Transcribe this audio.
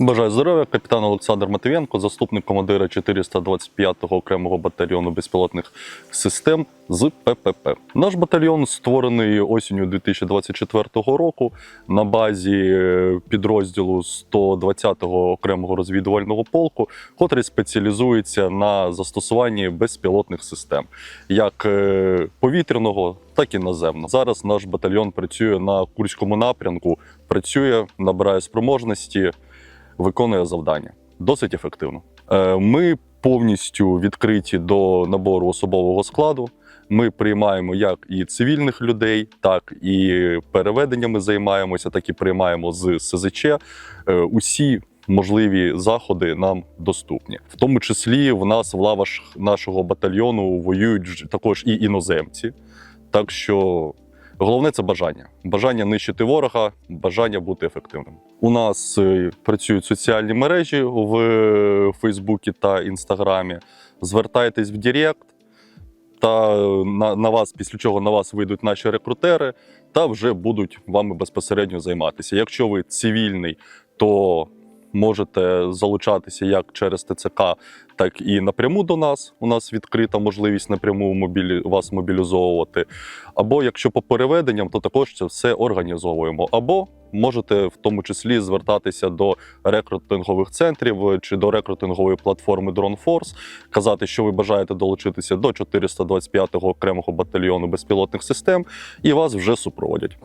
Бажаю здоров'я, капітан Олександр Матвієнко, заступник командира 425-го окремого батальйону безпілотних систем з ППП. Наш батальйон створений осінню 2024 року на базі е, підрозділу 120-го окремого розвідувального полку, котрий спеціалізується на застосуванні безпілотних систем, як е, повітряного, так і наземного. Зараз наш батальйон працює на Курському напрямку, працює, набирає спроможності виконує завдання досить ефективно. Е, Ми повністю відкриті до набору особового складу. Ми приймаємо як і цивільних людей, так і переведеннями займаємося, так і приймаємо з СЗЧ. Е, Усі можливі заходи нам доступні. В тому числі в нас в лавах нашого батальйону воюють також і іноземці. Так що Головне це бажання. Бажання нищити ворога, бажання бути ефективним. У нас е, працюють соціальні мережі в е, Фейсбуці та Інстаграмі. Звертайтесь в Директ, та е, на, на вас, після чого на вас вийдуть наші рекрутери, та вже будуть вами безпосередньо займатися. Якщо ви цивільний, то можете залучатися як через ТЦК, так і напряму до нас. У нас відкрита можливість напряму мобілі... вас мобілізовувати. Або якщо по переведенням, то також це все організовуємо. Або можете в тому числі звертатися до рекрутингових центрів чи до рекрутингової платформи DroneForce, казати, що ви бажаєте долучитися до 425-го окремого батальйону безпілотних систем, і вас вже супроводять.